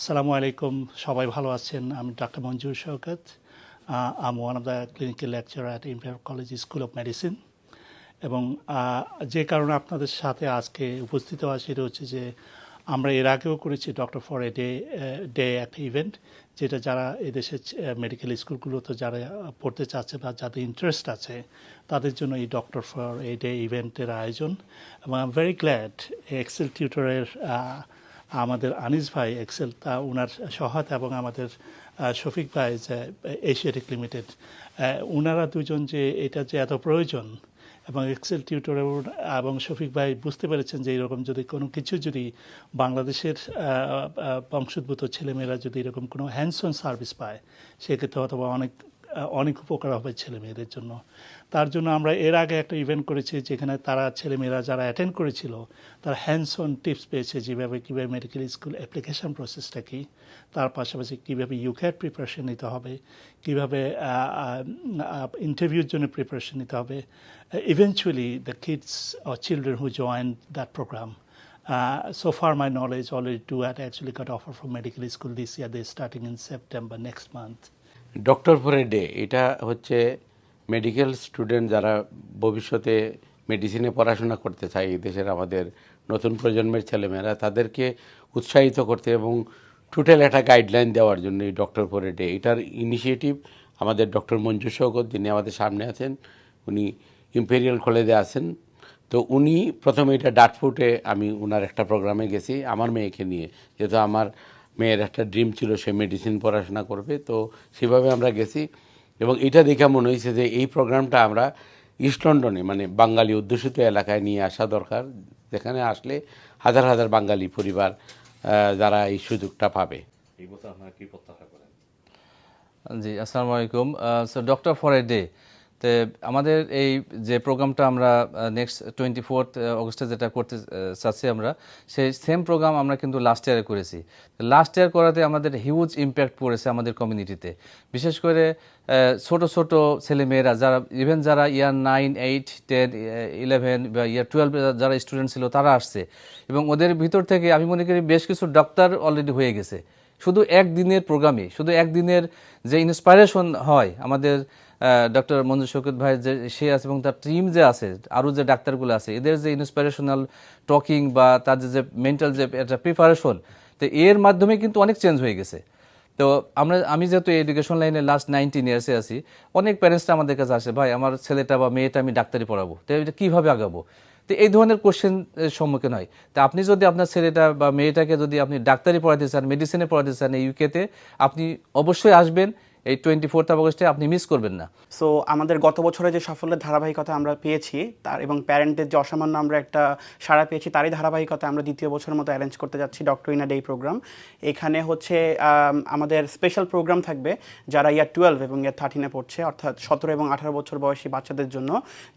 আসসালামু আলাইকুম, সবাই ভালো আছেন? আমি doctor Manzur Shawkat I'm one of the clinical lecturer at Imperial College School of Medicine এবং যে কারণে আপনাদের সাথে আজকে উপস্থিত হওয়া, সেটা হচ্ছে যে আমরা এর আগেও করেছি doctor for a day day একটা ইভেন্ট যেটা যারা এদেশের মেডিকেল স্কুলগুলোতে যারা পড়তে চাচ্ছে বা যাদের ইন্টারেস্ট আছে, তাদের জন্য এই ডক্টর ফর এ ডে ইভেন্টের আয়োজন। এবং I am very glad Excel টিউটরের আমাদের আনিস ভাই এক্সেল, তা ওনার সহায়তা এবং আমাদের শফিক ভাই যে এশিয়াটিক লিমিটেড ওনারা দুজন যে, এটা যে এত প্রয়োজন, এবং এক্সেল টিউটর এবং শফিক ভাই বুঝতে পেরেছেন যে, এরকম যদি কোনো কিছু যদি বাংলাদেশের বংশোদ্ভূত ছেলেমেয়েরা যদি এরকম কোনো হ্যান্ডস অন সার্ভিস পায়, সেক্ষেত্রে অথবা অনেক অনেক উপকার হবে ছেলে মেয়েদের জন্য তার জন্য আমরা এর আগে একটা ইভেন্ট করেছি যেখানে তারা ছেলেমেয়েরা যারা অ্যাটেন্ড করেছিল তারা হ্যান্ডস অন টিপস পেয়েছে যেভাবে কীভাবে মেডিকেল স্কুল অ্যাপ্লিকেশন প্রসেসটা কী তার পাশাপাশি কীভাবে ইউক্যাট প্রিপারেশন নিতে হবে কীভাবে ইন্টারভিউর জন্য প্রিপারেশন নিতে হবে eventually the kids or children who join that programme Uh, so far, my knowledge already two had actually got offer from medical school this year. They're starting in September next month. Doctor for a day, এটা হচ্ছে medical student যারা ভবিষ্যতে মেডিসিনে পড়াশোনা করতে চায়, এই দেশের আমাদের নতুন প্রজন্মের ছেলেমেয়েরা, তাদেরকে উৎসাহিত করতে এবং টোটাল একটা গাইডলাইন দেওয়ার জন্য এই ডক্টর ফর এ ডে। এটার ইনিশিয়েটিভ আমাদের ডক্টর মঞ্জু শৌকত যিনি আমাদের সামনে আছেন, উনি ইম্পেরিয়াল কলেজে আছেন। তো উনি প্রথমে এটা ডাটফুটে আমি ওনার একটা প্রোগ্রামে গেছি, আমার মেয়েকে নিয়ে। যেহেতু আমার মেয়ের একটা ড্রিম ছিল সে মেডিসিন পড়াশোনা করবে তো সেভাবে আমরা গেছি। এবং এটা দেখে মনে হয়েছে যে এই প্রোগ্রামটা আমরা ইস্ট লন্ডনে মানে বাঙালি অধ্যুষিত এলাকায় নিয়ে আসা দরকার যেখানে আসলে হাজার হাজার বাঙালি পরিবার যারা এই সুযোগটা পাবে। এই বছর আপনারা কি প্রত্যাশা করেন? জি আসসালামু আলাইকুম। ডক্টর ফর এ ডে তো আমাদের এই যে প্রোগ্রামটা আমরা নেক্সট টোয়েন্টি ফোর্থ অগস্টে যেটা করতে চাচ্ছি আমরা, সেই সেম প্রোগ্রাম আমরা কিন্তু লাস্ট ইয়ারে করেছি। লাস্ট ইয়ার করাতে আমাদের হিউজ ইম্প্যাক্ট পড়েছে আমাদের কমিউনিটিতে বিশেষ করে ছোট ছোট ছেলেমেয়েরা যারা ইভেন যারা year nine eight ten eleven বা ইয়ার টুয়েলভ যারা স্টুডেন্ট ছিল, তারা আসছে। এবং ওদের ভিতর থেকে আমি মনে করি বেশ কিছু ডাক্তার অলরেডি হয়ে গেছে। শুধু একদিনের প্রোগ্রামে শুধু একদিনের যে ইন্সপাইরেশন হয় আমাদের ডক্টর মঞ্জু শৌকত ভাই যে সে আছে এবং তার টিম যে আছে, আরও যে ডাক্তারগুলো আছে, এদের যে ইন্সপিরেশনাল টকিং বা তাদের যে মেন্টাল যে একটা প্রিপারেশন তো এর মাধ্যমে কিন্তু অনেক চেঞ্জ হয়ে গেছে। তো আমরা, আমি যেহেতু এডুকেশন লাইনে লাস্ট নাইনটিন ইয়ার্সে আছি, অনেক প্যারেন্টসরা আমাদের কাছে আসে, ভাই, আমার ছেলেটা বা মেয়েটা আমি ডাক্তারি পড়াবো, তো এটা কীভাবে আগাবো? তো এই ধরনের কোশ্চেন সম্মুখীন হয়। তা আপনি যদি আপনার ছেলেটা বা মেয়েটাকে যদি আপনি ডাক্তারি পড়াতে চান মেডিসিনে পড়াতে চান এই ইউকেতে আপনি অবশ্যই আসবেন। এই টোয়েন্টি ফোর্থ অগস্টে আপনি মিস করবেন না। সো আমাদের গত বছরে যে সাফল্যের ধারাবাহিকতা আমরা পেয়েছি, তার এবং প্যারেন্টদের যে অসামান্য আমরা একটা সাড়া পেয়েছি, তারই ধারাবাহিকতা আমরা দ্বিতীয় বছরের মতো অ্যারেঞ্জ করতে যাচ্ছি ডক্টর ইনা ডে প্রোগ্রাম এখানে হচ্ছে আমাদের স্পেশাল প্রোগ্রাম থাকবে যারা ইয়ার টুয়েলভ এবং ইয়ার থার্টিনে পড়ছে, অর্থাৎ সতেরো এবং আঠারো বছর বয়সী বাচ্চাদের জন্য,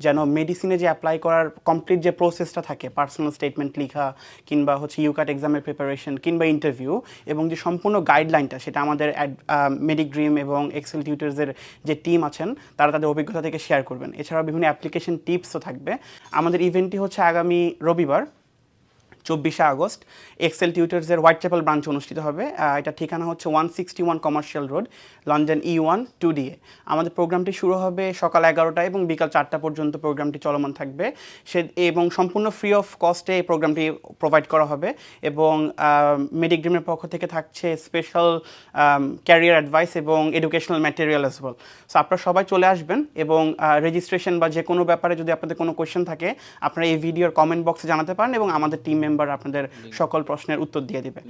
যেন মেডিসিনে যে অ্যাপ্লাই করার কমপ্লিট যে প্রসেসটা থাকে পার্সোনাল স্টেটমেন্ট লেখা, কিংবা হচ্ছে ইউকাট এক্সামের প্রিপারেশন কিংবা ইন্টারভিউ এবং যে সম্পূর্ণ গাইডলাইনটা সেটা আমাদের মেডিগ্রিম এবং এক্সেল টিউটার্সের যে টিম আছেন, তারা তাদের অভিজ্ঞতা থেকে শেয়ার করবেন। এছাড়াও বিভিন্ন অ্যাপ্লিকেশন টিপসও থাকবে। আমাদের ইভেন্টটি হচ্ছে আগামী রবিবার। চব্বিশে আগস্ট। এক্সেল টিউটার্সের হোয়াইট চ্যাপেল ব্রাঞ্চ অনুষ্ঠিত হবে। এটা ঠিকানা হচ্ছে one sixty one Commercial Road London E one two DA আমাদের প্রোগ্রামটি শুরু হবে সকাল এগারোটা এবং বিকাল চারটা পর্যন্ত প্রোগ্রামটি চলমান থাকবে। সে, এবং সম্পূর্ণ ফ্রি অফ কস্টে এই প্রোগ্রামটি প্রোভাইড করা হবে। এবং মেডিগ্রিমের পক্ষ থেকে থাকছে স্পেশাল ক্যারিয়ার অ্যাডভাইস এবং educational material as well so আপনারা সবাই চলে আসবেন এবং রেজিস্ট্রেশন বা যে কোনো ব্যাপারে যদি আপনাদের কোনো কোয়েশ্চেন থাকে, আপনারা এই ভিডিওর কমেন্ট বক্সে জানাতে পারেন এবং আমাদের টিম মেম্বার আপনাদের সকল প্রশ্নের উত্তর দিয়ে দেবে।